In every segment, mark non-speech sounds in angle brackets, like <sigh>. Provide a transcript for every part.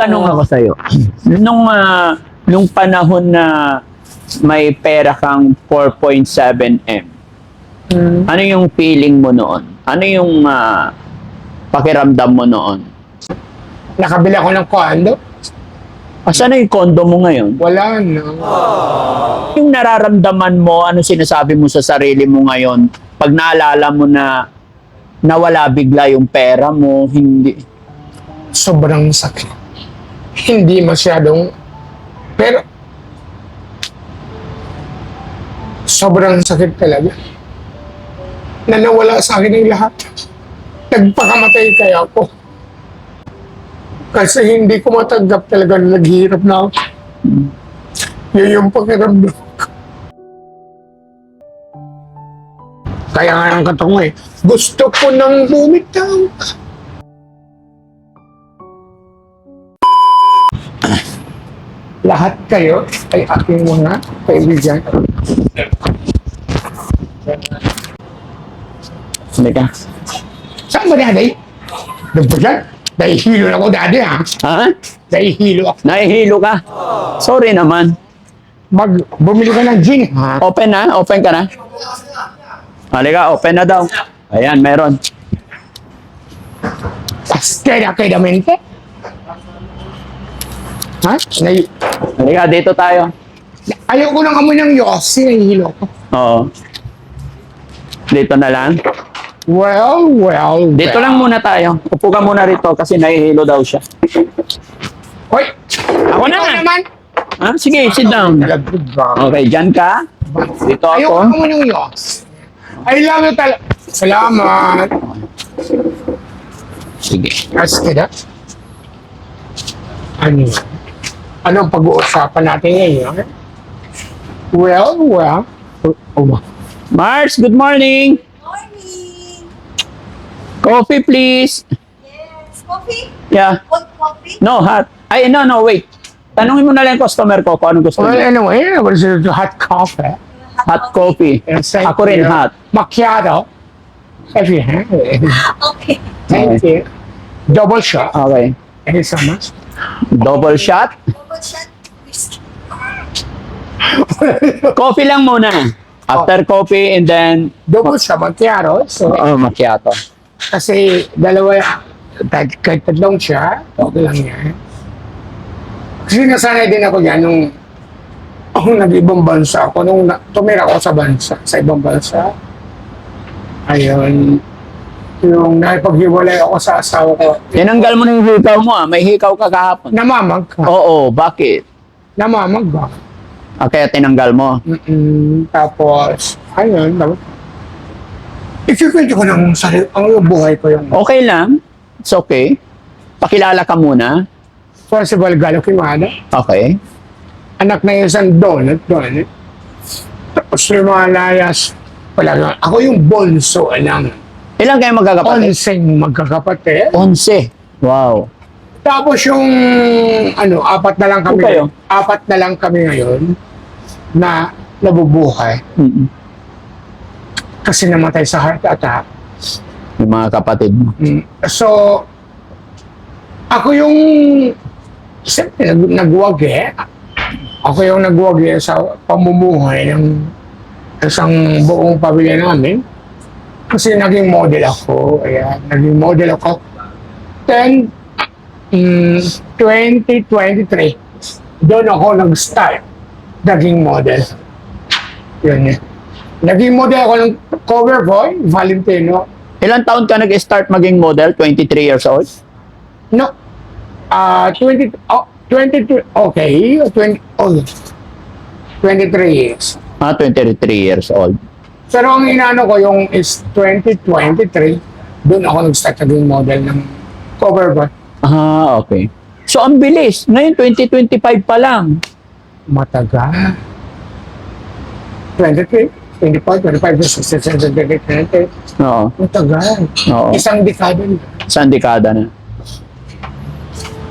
tanong ako sa'yo. <clears throat> Nung, ah, nung panahon na may pera kang 4.7M, Hmm. ano yung feeling mo noon? Ano yung ah, pakiramdam mo noon? Nakabili ako ng condo. Asan na yung kondo mo ngayon? Wala na. Yung nararamdaman mo, ano sinasabi mo sa sarili mo ngayon? Pag naalala mo na nawala bigla yung pera mo, hindi. Sobrang sakit. Hindi masyadong... Pero... Sobrang sakit talaga. Na nawala sa akin ang lahat. Nagpakamatay kaya ako. Kasi hindi ko matanggap talaga na naghihirap na ako. Yun yung pakiramdam ko. Kaya nga ang katong eh, gusto ko nang bumitaw. Lahat kayo ay aking mga kaibigan. Hindi ka. Saan ba daday? Doon ba dyan? Nahihilo na ako dati ha. Ha? Nahihilo ako. Nahihilo ka? Sorry naman. Mag, bumili ka ng gin ha. Open na? Open ka na? Halika, open na daw. Ayan, meron. Kaya kayamente. Ha? Nay Halika, dito tayo. Ayaw ko ng amoy ng Yossi. Nahihilo ako. Oo. Dito na lang. Well, well, Dito well. lang muna tayo. Upo ka muna rito kasi nahihilo daw siya. Hoy! Ako na Ikaw nga. naman! Ah, sige, sit down. Ba? Okay, dyan ka. Dito Ayaw ako. ko ng amoy ng Yossi. I love you talaga. Salamat. Sige. As kida. Ano? Anong pag-uusapan natin ngayon? Well, well. Oh, oh. Mars, good morning. Morning! Coffee, please. Yes, coffee? Yeah. Cold coffee? No, hot. Ay, no, no, wait. Tanungin mo na lang yung customer ko kung anong gusto Well, niya. anyway, I was to hot coffee. Hot coffee. Yes, thank Ako rin you. hot. Macchiato. If you have it. Okay. Thank you. Double shot. Okay. Thank you so much. Double shot. Double shot whiskey. <laughs> Coffee lang muna. After coffee and then Double shot macchiato. So, oh, macchiato. kasi dalawa, kahit, kahit tatlong siya, okay lang yan. Kasi nasanay din ako dyan nung ako nag-ibang bansa ako, nung na, tumira ako sa bansa, sa ibang bansa. Ayun, yung nakipaghiwalay ako sa asawa ko, Tinanggal mo na yung hikaw mo ah. May hikaw ka kahapon. namamag ka. Oo, bakit? Namamag ba? Ah, kaya tinanggal mo. Mm-mm. Tapos, ayun, tapos, ikikwento ko ng sarili, ang buhay ko yung Okay lang. It's okay. Pakilala ka muna. Possible Galo Kimada. Okay. anak na isang donut, donut. Tapos lumalayas. Wala nga. Ako yung bonso lang. Ilan kayo magkakapatid? Onseng magkakapatid. Onse. Wow. Tapos yung, ano, apat na lang kami. Kayo? Apat na lang kami ngayon na nabubuhay. Mm-mm. Kasi namatay sa heart attack. Yung mga kapatid mo. Mm. So, ako yung, siyempre, nag, nagwagi. Ako yung nagwagi sa pamumuhay ng isang buong pamilya namin. Kasi naging model ako. Ayan, naging model ako. Then, mm, 2023, doon ako nag-start naging model. Yun yun. Naging model ako ng cover boy, Valentino. Ilan taon ka nag-start maging model? 23 years old? No. Ah, 20 oh, 23 okay, 20 oh. 23 years. Ah, 23 years old. Pero ang inano ko yung is 2023, doon ako nag-start naging model ng cover boy. Ah, okay. So, ang bilis. Ngayon, 2025 pa lang. Matagal. 23, 24, 25, 26, 27, 28, 29. Oo. Matagal. Oo. Isang dekada na. Isang dekada na.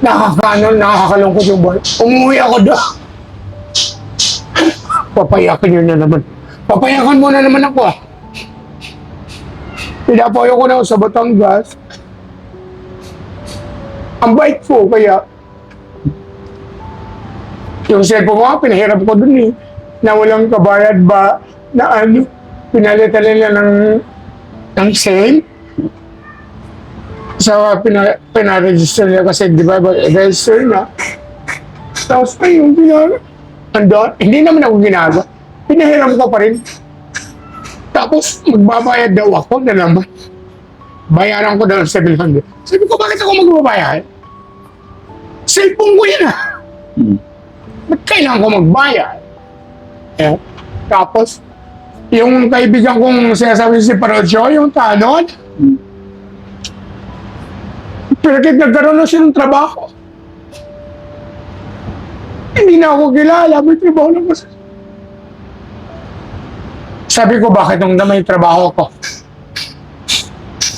Nakakaano, nakakalungkot yung buhay. Umuwi ako doon. Papayakan yun na naman. Papayakan mo na naman ako ah. Pinapayo ko na ako sa Batangas. Ang bait ko, kaya Yung cellphone mo, pinahirap ko dun eh. Na walang kabayad ba, na ano, pinalitan nila ng, ng SIM. So, pina, pinaregister nila kasi, di ba, register na. Tapos pa yung pinag... Andon, hindi naman ako ginagawa. Pinahiram ko pa rin. Tapos, magbabayad daw ako na naman. Bayaran ko daw ng 700. Sabi ko, bakit ako magbabayad? Cellphone ko yan ah. Hmm. Ba't kailangan ko magbayad? Eh, tapos, yung kaibigan kong sinasabi si Parocho, yung tanod, pero kahit nagkaroon na siya ng trabaho, hindi na ako kilala, may trabaho na kasi. Sabi ko, bakit nung na may trabaho ko?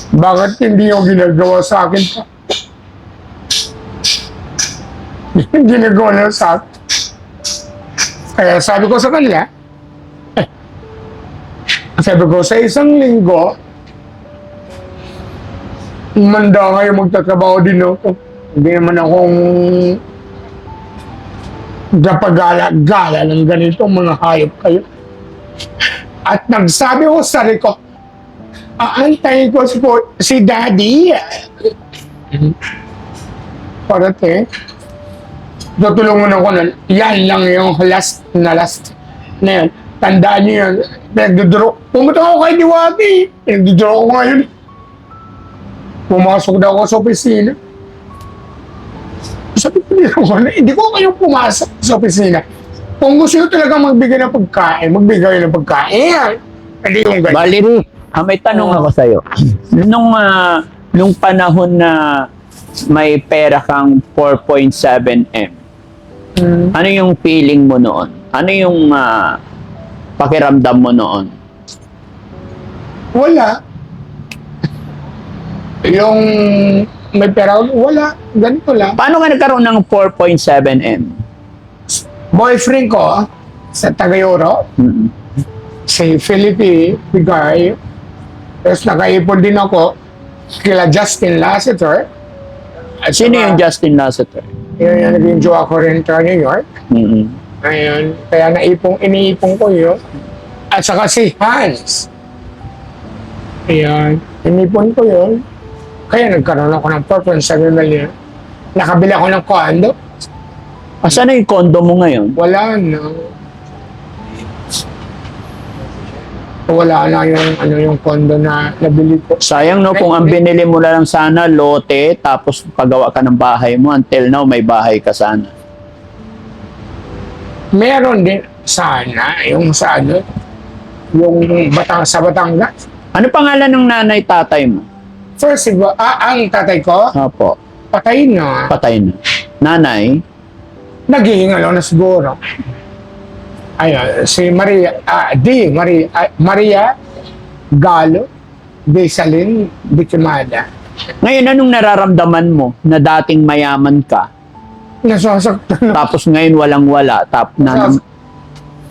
Bakit hindi yung ginagawa sa akin pa? <laughs> ginagawa na sa akin. Kaya sabi ko sa kanila, <laughs> eh, sabi ko, sa isang linggo, manda kayo magtatrabaho din ako. Hindi naman akong gapagala-gala ng ganito mga hayop kayo. At nagsabi ko sa ko, aantayin ko si, po- si Daddy. Parating, tutulungan ako na yan lang yung last na last na yun. Tandaan niyo yun. Pinagduduro. Pumunta ako kay Diwati. Pinagduduro ko ngayon. Pumasok daw ako sa opisina. Sabi ko nila ko, hindi ko kayo pumasok sa opisina. Kung gusto nyo talaga magbigay ng pagkain, magbigay ng pagkain. Hindi yung ganyan. Valerie, ah, may tanong ako sa'yo. Nung, ah, nung panahon na may pera kang 4.7M, Hmm. ano yung feeling mo noon? Ano yung ah, pakiramdam mo noon? Wala. Yung may pera, wala. Ganito lang. Paano ka nagkaroon ng 4.7M? Boyfriend ko, sa Tagayoro, Mm. si Felipe Bigay, tapos nakaipon din ako kila Justin Lasseter. At Sino saka- yung Justin Lasseter? Yun yung naging jowa ko rin sa New York. Mm. Ayun, kaya naipong, iniipong ko yun. At saka si Hans. Ayan, inipon ko yun. Kaya nagkaroon ako ng 4.7 million. Nakabili ako ng condo. Asan na yung kondo mo ngayon? Wala na. Wala na yung, ano, yung condo na nabili ko. Sayang no, kung ang binili mo na lang sana lote, tapos pagawa ka ng bahay mo, until now may bahay ka sana. Meron din sana yung sa ano, yung batang, sa Batangas. Ano pangalan ng nanay tatay mo? First, iba, ah, ang tatay ko, Opo, patay na. patay na. Nanay? Naghihingalo na siguro. Ayun, si Maria, ah, di, Maria, ah, Maria Galo, de Salin, Bikimada. Ngayon, anong nararamdaman mo na dating mayaman ka, Nasasaktan na. tapos ngayon walang-wala, tap na...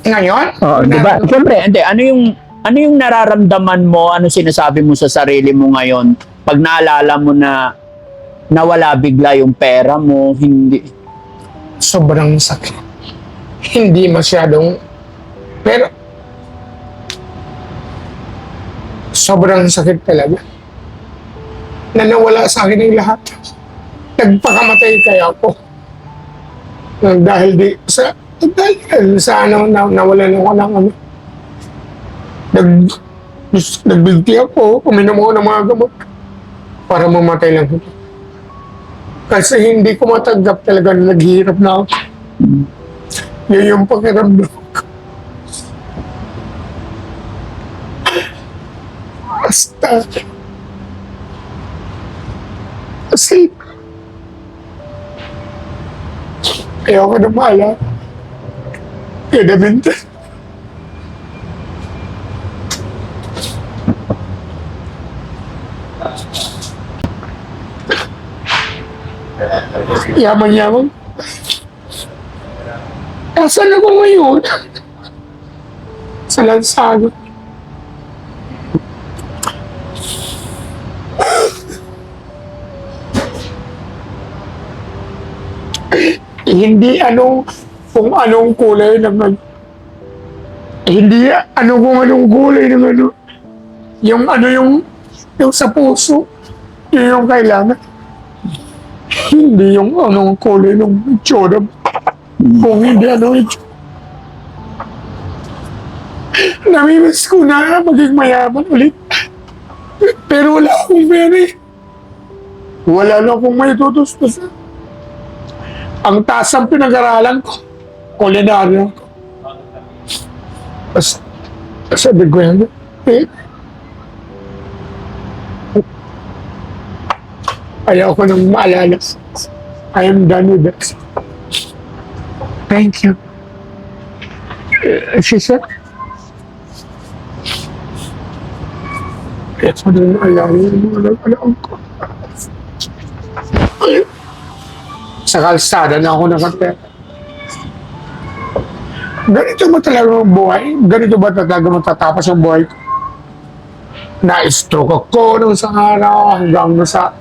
Ngayon? Oo, di ba? Siyempre, hindi, ano yung, ano yung nararamdaman mo, ano sinasabi mo sa sarili mo ngayon, pag naalala mo na nawala bigla yung pera mo, hindi, Sobrang sakit. Hindi masyadong, pero, sobrang sakit talaga. Na nawala sa akin ang lahat. Nagpakamatay kaya ako. Dahil di, sa, dahil sa ano, na, nawalan ako ng ano. Nag, nagbigti ako, uminom ako ng mga gamot para mamatay lang ako. Kasi hindi ko matanggap talaga na naghihirap na ako. Yun yung pakiramdam ko. Basta. Kasi, ayoko na mahala. Kaya nabinta. Yaman-yaman. Asan ako ngayon? Sa lansagot. Hindi ano, kung anong kulay ng ano. Hindi ano kung anong kulay ng ano. Yung ano yung yung sa puso. Yun yung kailangan. Hindi yung anong kulay ng itsura. Kung hindi ano itsura. Namimiss ko na maging mayaman ulit. Pero wala akong pera eh. Wala na akong may tutustusan. Ang taas ang pinag-aralan ko, kulinaryo ko. As, sabi ko yan, eh, ayaw ko nang maalala. I am done with it. Thank you. Uh, she said, Ayaw ko nang maalala yung mga nag-alam ko. Sa kalsada na ako nakatera. Ganito ba talaga ang buhay? Ganito ba talaga matatapos ang buhay ko? Na-stroke ako nung sa araw hanggang nasa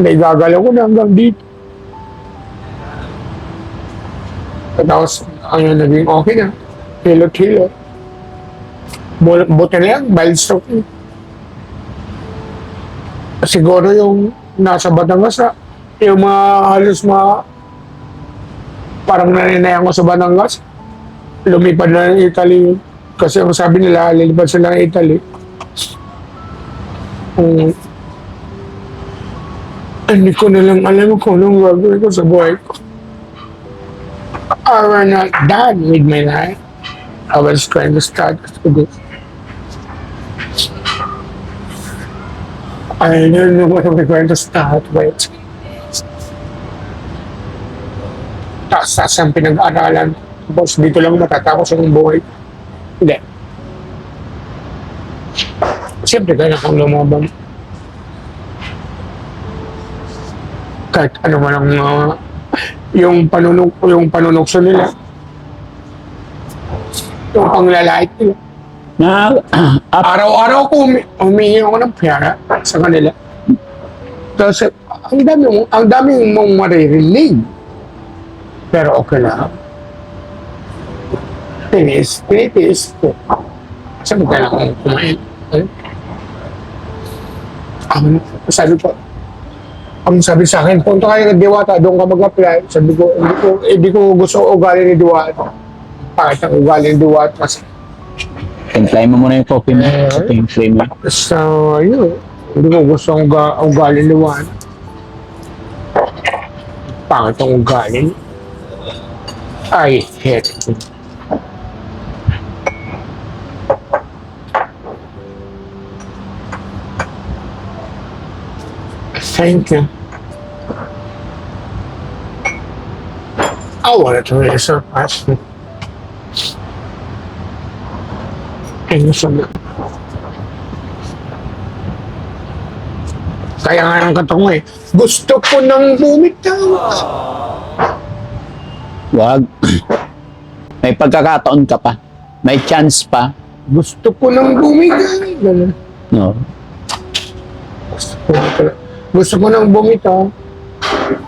naigagalaw ko na hanggang dito. Tapos, ano naging okay na. Hilot-hilot. Buti na lang, mild. Siguro yung nasa Batangas na, yung mga halos mga parang naninayan ko sa Batangas, lumipad na ng Italy. Kasi ang sabi nila, lilipad sila ng Italy. Um, hindi ko na lang alam kung anong gagawin ko sa buhay ko. I was not done with my life. I was trying to start to do. I don't know what I'm going to start with. Taas-taas ang pinag-aralan. Tapos dito lang matatapos ang buhay. Hindi. Siyempre, kaya kang lumabang. Kahit ano man ang uh, yung panunok yung panunokso nila. Yung panglalait nila. Na, up, Araw-araw ko umi- humingi ako ng pera sa kanila. Kasi ang dami mo, ang dami mong maririnig. Pero okay lang. Tinis, tinitis ko. Sabi ka lang kumain. Ano? Ang sabi ko, ang sabi sa akin, punta kayo ng Diwata, doon ka mag-apply. Sabi ko, hindi ko, hindi ko gusto ugali ni Diwata. Pakit ang ugali ni Diwata kasi Timplay mo muna yung coffee mo. Ito yung frame mo. So, yun. Hindi ko gusto ang uga, ugali ni Juan. Pangit ang ugali. I hate it. Thank you. I wanted to really surprise me. Thank you so much. Kaya nga ang katong eh, gusto ko nang bumitaw. Wag. <clears throat> May pagkakataon ka pa. May chance pa. Gusto ko nang bumigay. Ganun. No. Gusto ko, gusto ko nang bumitaw.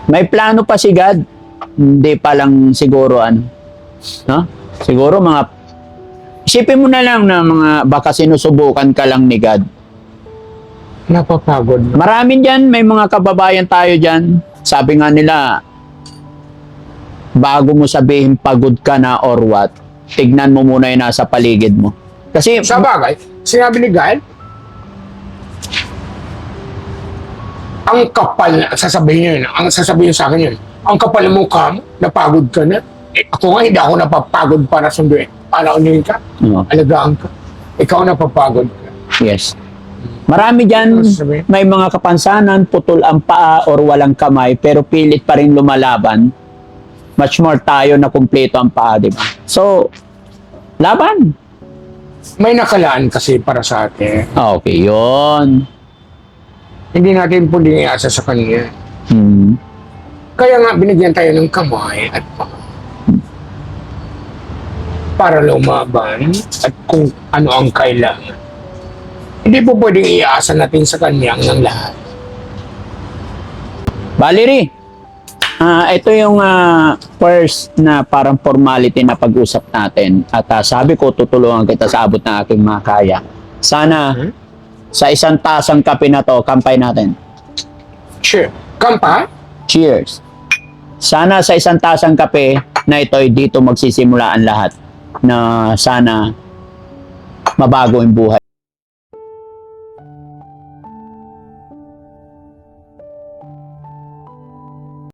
May plano pa si God. Hindi pa lang siguro ano. No? Siguro mga Isipin mo na lang na mga baka sinusubukan ka lang ni God. Napapagod. na. Marami dyan, may mga kababayan tayo dyan. Sabi nga nila, bago mo sabihin pagod ka na or what, tignan mo muna yung nasa paligid mo. Kasi, Sa bagay, sinabi ni Gael, ang kapal, na- sasabihin niyo yun, ang sasabihin sa akin yun, ang kapal ng mukha mo, napagod ka na. Eh, ako nga, hindi ako napapagod para sunduin. Para unin ka, no, alagaan ka. Ikaw napapagod ka. yes. Marami dyan, Ano may mga kapansanan, putol ang paa or walang kamay, pero pilit pa rin lumalaban. Much more tayo na kumpleto ang paa, di ba? So, laban. May nakalaan kasi para sa atin. Okay, yon. Hindi natin pwedeng iasa sa kanya. Hmm. Kaya nga binigyan tayo ng kamay at paa. Para lumaban at kung ano ang kailangan. Hindi po pwedeng iasa natin sa kanya ng lahat. Valerie, Ah, ito yung ah, first na parang formality na pag-usap natin. At ah, sabi ko, tutulungan kita sa abot ng aking makaya. Sana Hmm? Sa isang tasang kape na to, kampay natin. Sure. Kampa? Cheers! Sana sa isang tasang kape na ito ay dito magsisimula ang lahat na sana mabago yung buhay